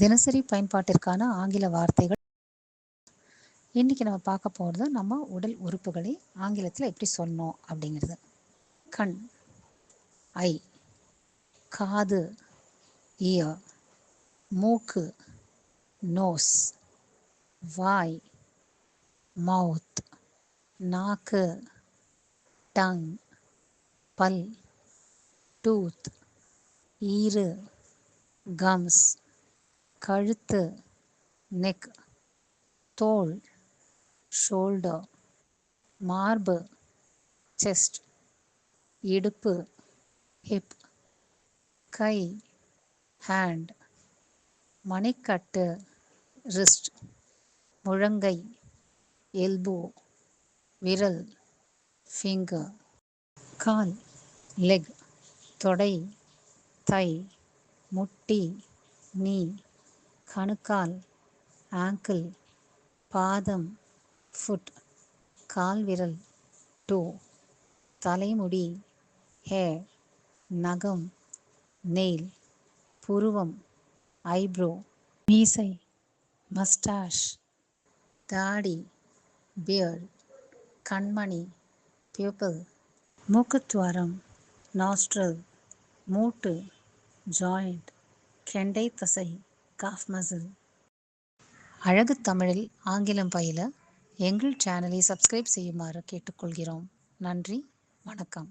தினசரி பயன்பாட்டிற்கான ஆங்கில வார்த்தைகள். இன்றைக்கி நம்ம பார்க்க போகிறது நம்ம உடல் உறுப்புகளை ஆங்கிலத்தில் எப்படி சொன்னோம் அப்படிங்கிறது. கண் ஐ காது இயர் மூக்கு நோஸ் வாய் மவுத் நாக்கு டங் பல் டூத் ஈறு கம்ஸ் கழுத்து நெக் தோல் ஷோல்டர் மார்பு செஸ்ட் இடுப்பு ஹிப் கை ஹேண்ட் மணிக்கட்டு ரிஸ்ட் முழங்கை எல்போ விரல் ஃபிங்கர் கால் லெக் தொடை தை முட்டி நீ கணுக்கால் ஆங்கிள் பாதம் ஃபுட் கால்விரல் டோ தலைமுடி ஹேர் நகம் நெயில் புருவம் ஐப்ரோ மீசை மஸ்டாஷ் தாடி பியர்ட் கண்மணி பியூப்பிள் மூக்குத்வாரம் நாஸ்ட்ரல் மூட்டு ஜாயிண்ட் கெண்டை தசை. காஃப் மசில் அழகு தமிழில் ஆங்கிலம் பயில எங்கள் சேனலை சப்ஸ்கிரைப் செய்யுமாறு கேட்டுக்கொள்கிறோம். நன்றி வணக்கம்.